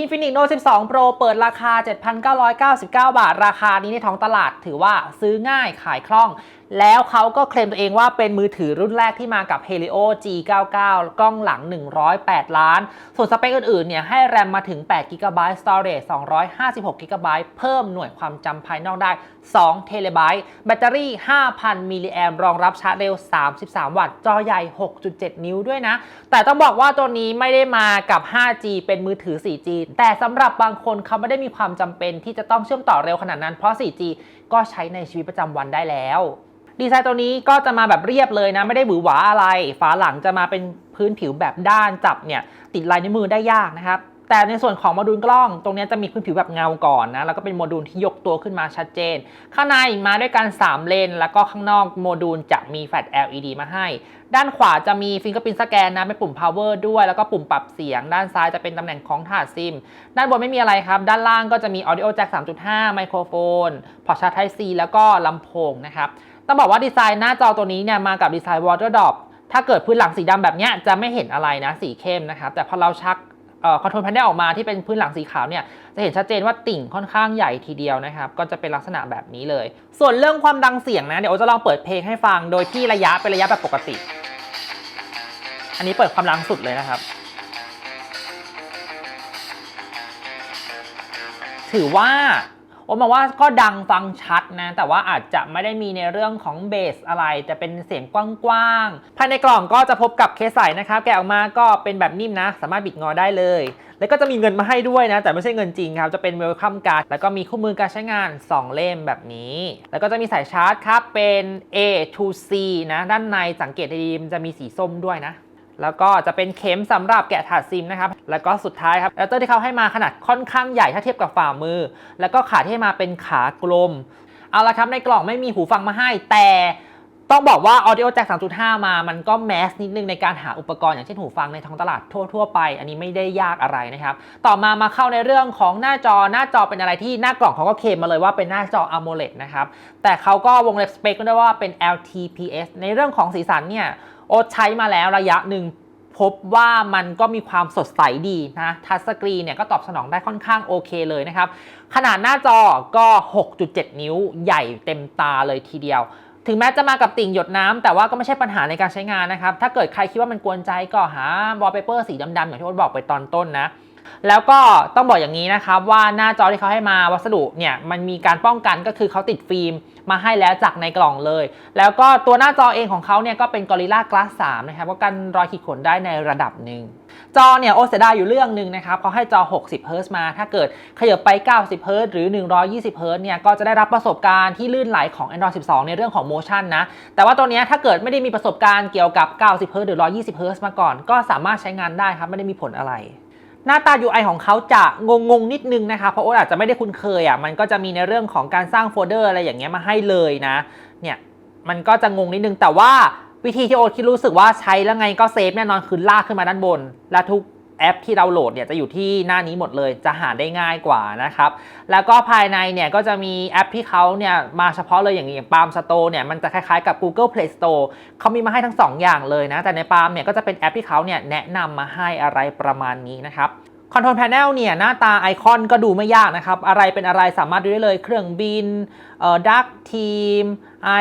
Infinix Note 12 Pro เปิดราคา 7,999 บาท ราคานี้ในท้องตลาดถือว่าซื้อง่ายขายคล่อง แล้วเขาก็เคลมตัวเองว่าเป็นมือถือรุ่นแรกที่มากับ Helio G99 กล้องหลัง 108 ล้าน ส่วนสเปคอื่นๆเนี่ยให้แรมมาถึง8 GB Storage 256 GB เพิ่มหน่วยความจำภายนอกได้2เทเลไบต์แบตเตอรี่ 5,000 มิลลิแอมรองรับชาร์จเร็ว 33 วัตต์ จอใหญ่ 6.7 นิ้วด้วยนะ แต่ต้องบอกว่าตัวนี้ไม่ได้มากับ 5G เป็นมือถือ 4G แต่สำหรับบางคนเขาไม่ได้มีความจำเป็นที่จะต้องเชื่อมต่อเร็วขนาดนั้นเพราะ 4G ก็ใช้ในชีวิตประจำวันได้แล้ว ดีไซน์ตัวนี้ก็จะมาแบบเรียบเลยนะ ไม่ได้หวือหวาอะไร ฝาหลังจะมาเป็นพื้นผิวแบบด้านจับเนี่ย ติดลายนิ้วมือได้ยากนะครับ แต่ในส่วนของโมดูลกล้องตรงนี้จะมีพื้นผิวแบบเงาก่อนนะ แล้วก็เป็นโมดูลที่ยกตัวขึ้นมาชัดเจน ข้างในมาด้วยกัน 3 เลน แล้วก็ข้างนอกโมดูลจะมีแฟลช LED มาให้ ด้านขวาจะมีฟิงเกอร์พินสแกนนะเป็นปุ่ม power ด้วย แล้วก็ปุ่มปรับเสียง ด้านซ้ายจะเป็นตำแหน่งของถาดซิม ด้านบนไม่มีอะไรครับ ด้านล่างก็จะมี audio jack 3.5 ไมโครโฟน พอร์ตชาร์จ Type C แล้วก็ลำโพงนะครับ ต้องบอกว่าดีไซน์หน้าจอตัวนี้เนี่ยมากับดีไซน์ water drop ถ้าเกิดพื้นหลังสีดำแบบเนี้ยจะไม่เห็นอะไรนะสีเข้มนะครับ แต่พอเราชักคอนโทรลแพนเนลออกมาที่เป็นพื้นหลังสีขาวเนี่ยจะเห็นชัดเจนว่าติ่งค่อนข้างใหญ่ทีเดียวนะครับ ก็จะเป็นลักษณะแบบนี้เลย ส่วนเรื่องความดังเสียงนะ เดี๋ยวจะลองเปิดเพลงให้ฟังโดยที่ระยะเป็นระยะแบบปกติ อันนี้เปิดความดังสุดเลยนะครับ ถือว่า โอ้มองว่าก็ดังฟังชัดนะ แต่ว่าอาจจะไม่ได้มีในเรื่องของเบสอะไร แต่เป็นเสียงกว้างๆ ภายในกล่องก็จะพบกับเคสใสนะครับ แกะออกมาก็เป็นแบบนิ่มนะ สามารถบิดงอได้เลย แล้วก็จะมีเงินมาให้ด้วยนะ แต่ไม่ใช่เงินจริงครับ จะเป็นเวลคัมการ์ด แล้วก็มีคู่มือการใช้งาน 2 เล่มแบบนี้ แล้วก็จะมีสายชาร์จครับ เป็น A to C นะ ด้านในสังเกตดีๆมันจะมีสีส้มด้วยนะ แล้วก็จะเป็นเข็มสำหรับแกะถาดซิมนะครับ แล้วก็สุดท้ายครับแอดเตอร์ที่เขาให้มาขนาดค่อนข้างใหญ่ถ้าเทียบกับฝ่ามือ แล้วก็ขาที่ให้มาเป็นขากลม เอาละครับในกล่องไม่มีหูฟังมาให้ แต่ต้องบอกว่า Audio Jack 3.5 มา มันก็แมสนิดนึงในการหาอุปกรณ์อย่างเช่นหูฟังในท้องตลาดทั่ว ๆ ไป อันนี้ไม่ได้ยากอะไรนะครับ ต่อมามาเข้าในเรื่องของหน้าจอ หน้าจอเป็นอะไรที่หน้ากล่องเขาก็เคมมาเลยว่าเป็นหน้าจอ AMOLED นะครับ แต่เขาก็วงเล็บสเปคก็ได้ว่าเป็น LTPS ในเรื่องของสีสันเนี่ย โอตใช้มาแล้วระยะหนึ่งพบว่ามันก็มีความสดใสดีนะทัชสกรีนเนี่ยก็ตอบสนองได้ค่อนข้างโอเคเลยนะครับ ขนาดหน้าจอก็ 6.7 นิ้วใหญ่เต็มตาเลยทีเดียว ถึงแม้จะมากับติ่งหยดน้ำแต่ว่าก็ไม่ใช่ปัญหาในการใช้งานนะครับ ถ้าเกิดใครคิดว่ามันกวนใจก็หาวอลเปเปอร์สีดำๆอย่างที่โอ๊ตบอกไปตอนต้นนะ แล้วก็ต้องบอกอย่างนี้นะครับว่าหน้าจอที่เขาให้มาวัสดุเนี่ยมันมีการป้องกันก็คือเขาติดฟิล์มมาให้แล้วจากในกล่องเลย แล้วก็ตัวหน้าจอเองของเขาเนี่ยก็เป็น Gorilla Glass 3นะครับก็กันรอยขีดข่วนได้ในระดับหนึ่งจอเนี่ยโอเสียดายอยู่เรื่องหนึ่งนะครับเขาให้จอ 60เฮิร์ตซ์มา ถ้าเกิดขยับไป 90เฮิร์ตซ์หรือ 120เฮิร์ตซ์เนี่ยก็จะได้รับประสบการณ์ที่ลื่นไหลของ Android 12 ในเรื่องของโมชั่นนะ แต่ว่าตัวนี้ถ้าเกิดไม่ได้มีประสบการณ์เกี่ยวกับ 90เฮิร์ตซ์หรือ 120เฮิร์ตซ์มาก่อน ก็สามารถใช้งานได้ครับ ไม่ได้มีผลอะไร หน้าตา UI ของเขาจะงงงนิดนึงนะคะเพราะโอ๊ตอาจจะไม่ได้คุ้นเคยอะมันก็จะมีในเรื่องของการสร้างโฟลเดอร์อะไรอย่างเงี้ยมาให้เลยนะเนี่ยมันก็จะงงนิดนึงแต่ว่าวิธีที่โอ๊ตคิดรู้สึกว่าใช้แล้วไงก็เซฟแน่นอนคือลากขึ้นมาด้านบน และทุก แอปที่เราโหลดเนี่ยจะอยู่ที่หน้านี้หมดเลยจะหาได้ง่ายกว่านะครับแล้วก็ภายในเนี่ยก็จะมีแอปที่เขาเนี่ยมาเฉพาะเลยอย่างอย่าง Palm Store เนี่ยมันจะคล้ายๆกับ Google Play Store เขามีมาให้ทั้ง 2 อย่างเลยนะ แต่ใน Palm เนี่ยก็จะเป็นแอปที่เขาเนี่ยแนะนำมาให้อะไรประมาณนี้นะครับคอนโทรลแพนเนลเนี่ยหน้าตาไอคอนก็ดูไม่ยากนะครับ อะไรเป็นอะไรสามารถดูได้เลยเครื่องบินเอ่อดักทีม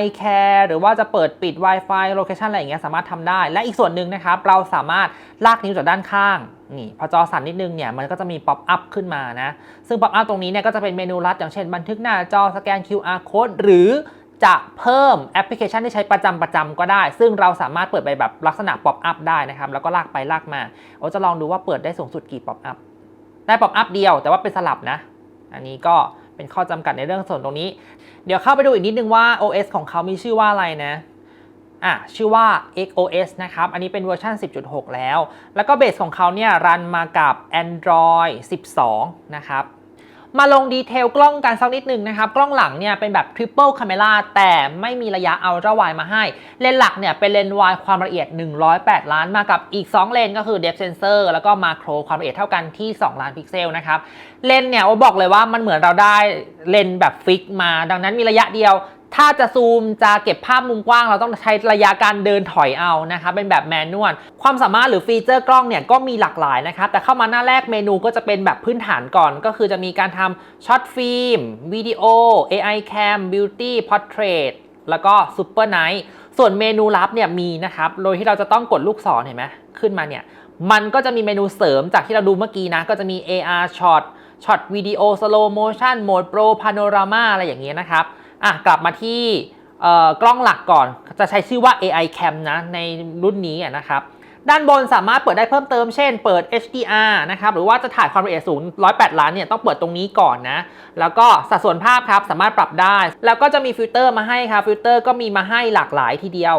iCare หรือว่าจะเปิดปิด Wi-Fi โลเคชันอะไรอย่างเงี้ยสามารถทำได้ และอีกส่วนหนึ่งนะครับ เราสามารถลากนิ้วจากด้านข้างนี่พอจอสั่นนิดนึงเนี่ยมันก็จะมีป๊อปอัพขึ้นมานะ ซึ่งป๊อปอัพตรงนี้เนี่ยก็จะเป็นเมนูลัดอย่างเช่นบันทึกหน้าจอสแกน QR code หรือจะเพิ่มแอปพลิเคชันที่ใช้ประจำประจำก็ได้ ซึ่งเราสามารถเปิดไปแบบลักษณะป๊อปอัพได้นะครับ แล้วก็ลากไปลากมาโอจะลองดูว่าเปิดได้สูงสุดกี่ป๊อปอัพได้ป๊อปอัพเดียวแต่ว่าเป็นสลับนะ อันนี้ก็ เป็นข้อจำกัดในเรื่องส่วนตรงนี้ เดี๋ยวเข้าไปดูอีกนิดนึงว่า OS ของเขามีชื่อว่าอะไรนะอะชื่อว่า XOS นะครับ อันนี้เป็นเวอร์ชัน10.6 แล้ว แล้วก็เบสของเขาเนี่ยรันมากับ Android 12 นะครับ มาลงดีเทลกล้องกันสักนิดหนึ่งนะครับ กล้องหลังเนี่ยเป็นแบบทริปเปิลคามีล่าแต่ไม่มีระยะ Ultra Wide มาให้ เลนส์หลักเนี่ยเป็นเลนส์ Wide ความละเอียด 108 ล้านมากับอีก 2 เลนก็คือเดฟเซนเซอร์แล้วก็มาโครความละเอียดเท่ากันที่ 2 ล้านพิกเซลนะครับ เลนส์เนี่ยโอบอกเลยว่ามันเหมือนเราได้เลนส์แบบฟิกมา ดังนั้นมีระยะเดียว ถ้าจะซูมจะเก็บภาพมุมกว้าง เราต้องใช้ระยะการเดินถอยเอานะคะเป็นแบบแมนนวลความสามารถหรือฟีเจอร์กล้องเนี่ยก็มีหลากหลายนะครับแต่เข้ามาหน้าแรกเมนูก็จะเป็นแบบพื้นฐานก่อน ก็คือจะมีการทำช็อตฟิล์มวิดีโอ AI Cam Beauty Portrait แล้วก็ Super Night ส่วนเมนูลับเนี่ยมีนะครับ โดยที่เราจะต้องกดลูกศรเห็นไหมขึ้นมาเนี่ย มันก็จะมีเมนูเสริมจากที่เราดูเมื่อกี้นะ ก็จะมี AR Shot ช็อตวิดีโอ Slow Motion โหมด Pro Panorama อะไรอย่างเงี้ยนะครับ อะกลับมาที่กล้องหลักก่อน จะใช้ชื่อว่า AI Cam นะ ในรุ่นนี้นะครับ ด้านบนสามารถเปิดได้เพิ่มเติม เช่น เปิด HDR นะครับ หรือว่าจะถ่ายความละเอียดสูง 108 ล้านเนี่ย ต้องเปิดตรงนี้ก่อนนะ แล้วก็สัดส่วนภาพครับ สามารถปรับได้ แล้วก็จะมีฟิลเตอร์มาให้ครับ ฟิลเตอร์ก็มีมาให้หลากหลายทีเดียว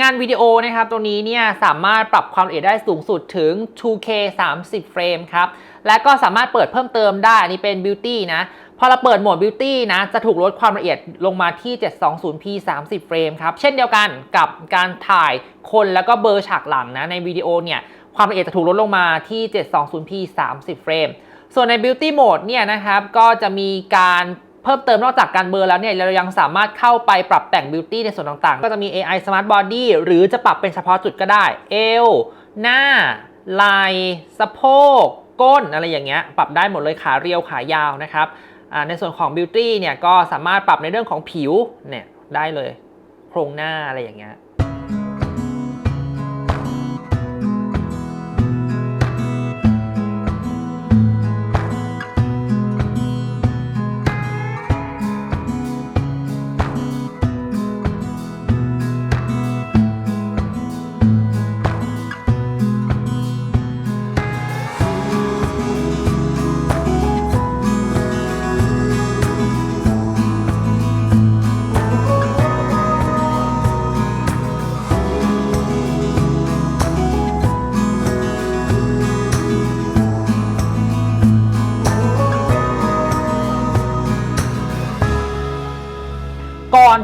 งานวิดีโอนะครับตัวนี้เนี่ยสามารถปรับความละเอียดได้สูงสุดถึง 2K 30 เฟรมครับ และก็สามารถเปิดเพิ่มเติมได้นนี้เป็น Beauty นะ พอเราเปิดโหมด Beauty นะจะถูกลดความละเอียดลงมาที่ 720p 30 เฟรมครับ เช่นเดียวกันกับการถ่ายคนแล้วก็เบอร์ฉากหลังนะในวิดีโอเนี่ยความละเอียดจะถูกลดลงมาที่ 720p 30 เฟรม ส่วนใน Beauty Mode เนี่ยนะครับก็จะมีการ เพิ่มเติมนอกจากการเบอร์แล้วเนี่ยเรายังสามารถเข้าไปปรับแต่งบิวตี้ในส่วนต่างๆ ก็จะมี AI Smart Body หรือจะปรับเป็นเฉพาะจุดก็ได้ เอว หน้าไหล่สะโพก ก้นอะไรอย่างเงี้ยปรับได้หมดเลยขาเรียวขายาวนะครับในส่วนของบิวตี้เนี่ยก็สามารถปรับในเรื่องของผิวเนี่ยได้เลย โครงหน้าอะไรอย่างเงี้ย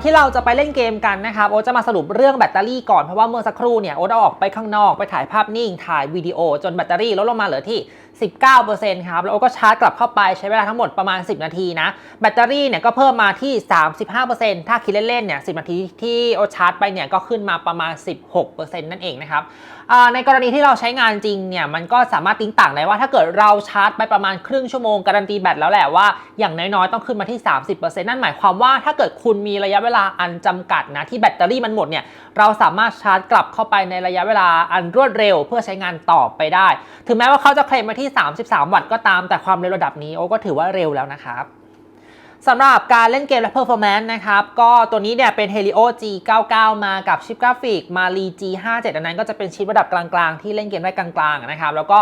ที่เราจะไปเล่นเกมกันนะครับโอจะมาสรุปเรื่องแบตเตอรี่ก่อน เพราะว่าเมื่อสักครู่เนี่ยโอ๊ตเออกไปข้างนอกไปถ่ายภาพนิ่ง ถ่ายวิดีโอ จนแบตเตอรี่ลดลงมาเหลือที่ 19%ครับ แล้วโอก็ชาร์จกลับเข้าไปใช้เวลาทั้งหมดประมาณ 10 นาทีนะ แบตเตอรี่เนี่ยก็เพิ่มมาที่ 35%ถ้าคิดเล่นๆเนี่ย 10 นาทีที่โอชาร์จไปเนี่ยก็ขึ้นมาประมาณ 16%นั่นเองนะครับในกรณีที่เราใช้งานจริงเนี่ยมันก็สามารถติ้งต่างได้ว่าถ้าเกิดเราชาร์จไปประมาณครึ่งชั่วโมงการันตีแบตแล้วแหละว่าอย่างน้อยๆต้องขึ้นมาที่ 30%นั่นหมายความว่าถ้าเกิดคุณมีระยะเวลาลาอันจำกัดนะที่แบตเตอรี่มันหมดเนี่ยเราสามารถชาร์จกลับเข้าไปในระยะเวลาอันรวดเร็ว เพื่อใช้งานต่อไปได้ ถึงแม้ว่าเขาจะเคลมมาที่ 33 วัตต์ก็ตามแต่ความเร็วระดับนี้โอ้ก็ถือว่าเร็วแล้วนะครับสำหรับการเล่นเกมและ performance นะครับ ก็ตัวนี้เนี่ยเป็น Helio G99 มากับชิปกราฟิก Mali G57 อันนั้นก็จะเป็นชิประดับกลางๆ ที่เล่นเกมได้กลางๆนะครับ แล้วก็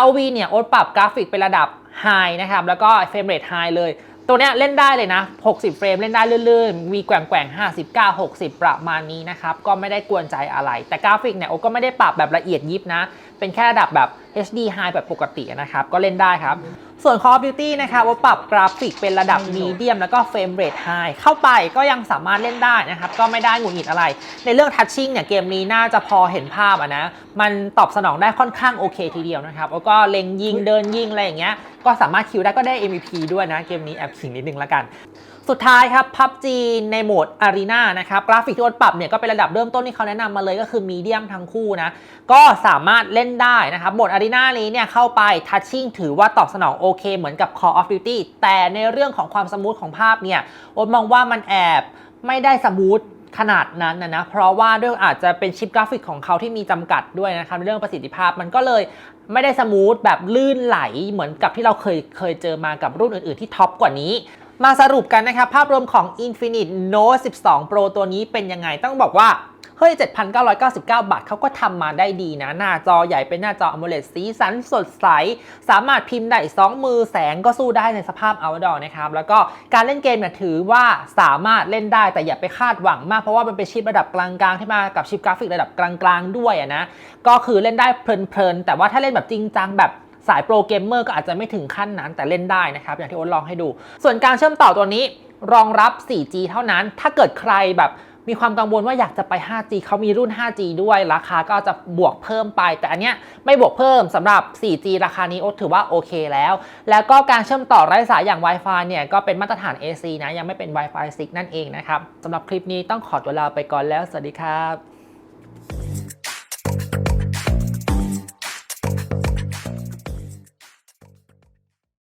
ROV เนี่ยโอ๊ตปรับกราฟิกเป็นระดับ High นะครับ แล้วก็เฟรมเรท High เลย ตัวเนี้ยเล่นได้เลยนะ 60 เฟรมเล่นได้ลื่นๆมีแกว่งๆ59 60 ประมาณนี้นะครับ ก็ไม่ได้กวนใจอะไร แต่กราฟิกเนี่ยโอก็ไม่ได้ปรับแบบละเอียดยิบนะ เป็นแค่ระดับแบบ HD High แบบปกตินะครับ ก็เล่นได้ครับ ส่วน Call of Duty นะครับว่าปรับกราฟิกเป็นระดับมีเดียมแล้วก็เฟรมเรทไฮเข้าไปก็ยังสามารถเล่นได้นะครับ ก็ไม่ได้หงุดหงิดอะไร ในเรื่องทัชชิ่งเนี่ยเกมนี้น่าจะพอเห็นภาพอะนะ มันตอบสนองได้ค่อนข้างโอเคทีเดียวนะครับ แล้วก็เล็งยิงเดินยิงอะไรอย่างเงี้ย ก็สามารถคิวได้ก็ได้ MVP ด้วยนะ เกมนี้แอบขิงนิดนึงละกัน สุดท้ายครับ PUBG ในโหมด Arena นะครับกราฟิกที่โอ๊ตปรับเนี่ยก็เป็นระดับเริ่มต้นที่เขาแนะนำมาเลยก็คือมีเดียมทั้งคู่นะ ก็สามารถเล่นได้นะครับโหมด Arena นี้เนี่ยเข้าไปทัชชิ่งถือว่าตอบสนองโอเคเหมือนกับ Call of Duty แต่ในเรื่องของความสมูทของภาพเนี่ยโอมองว่ามันแอบไม่ได้สมูทขนาดนั้นนะนะ เพราะว่าด้วยอาจจะเป็นชิปกราฟิกของเขาที่มีจำกัดด้วยนะครับเรื่องประสิทธิภาพมันก็เลยไม่ได้สมูทแบบลื่นไหลเหมือนกับที่เราเคยเคยเจอมากับรุ่นอื่น ๆ ที่ท็อปกว่านี้ มาสรุปกันนะครับ ภาพรวมของ Infinix Note 12 Pro ตัวนี้เป็นยังไงต้องบอกว่า เฮ้ย 7,999 บาทเขาก็ทำมาได้ดีนะ หน้าจอใหญ่เป็นหน้าจอ AMOLED สีสันสดใส สามารถพิมพ์ได้ 2 มือแสงก็สู้ได้ในสภาพ outdoor นะครับ แล้วก็การเล่นเกมเนี่ยถือว่าสามารถเล่นได้แต่อย่าไปคาดหวังมากเพราะว่ามันเป็นชิประดับกลางๆ ที่มากับชิปกราฟิกระดับกลางๆ ด้วยนะก็คือเล่นได้เพลินๆแต่ว่าถ้าเล่นแบบจริงจังแบบ สายโปรเกมเมอร์ก็อาจจะไม่ถึงขั้นนั้นแต่เล่นได้นะครับ อย่างที่โอ๊ตลองให้ดู ส่วนการเชื่อมต่อตัวนี้รองรับ 4G เท่านั้น ถ้าเกิดใครแบบมีความกังวลว่าอยากจะไป 5G เขามีรุ่น 5G ด้วย ราคาก็จะบวกเพิ่มไป แต่อันเนี้ยไม่บวกเพิ่มสำหรับ 4G ราคานี้โอ๊ตถือว่าโอเคแล้ว แล้วก็การเชื่อมต่อไร้สายอย่าง Wi-Fi เนี่ยก็เป็นมาตรฐาน AC นะ ยังไม่เป็น Wi-Fi 6 นั่นเองนะครับสำหรับคลิปนี้ต้องขอตัวลาไปก่อนแล้ว สวัสดีครับ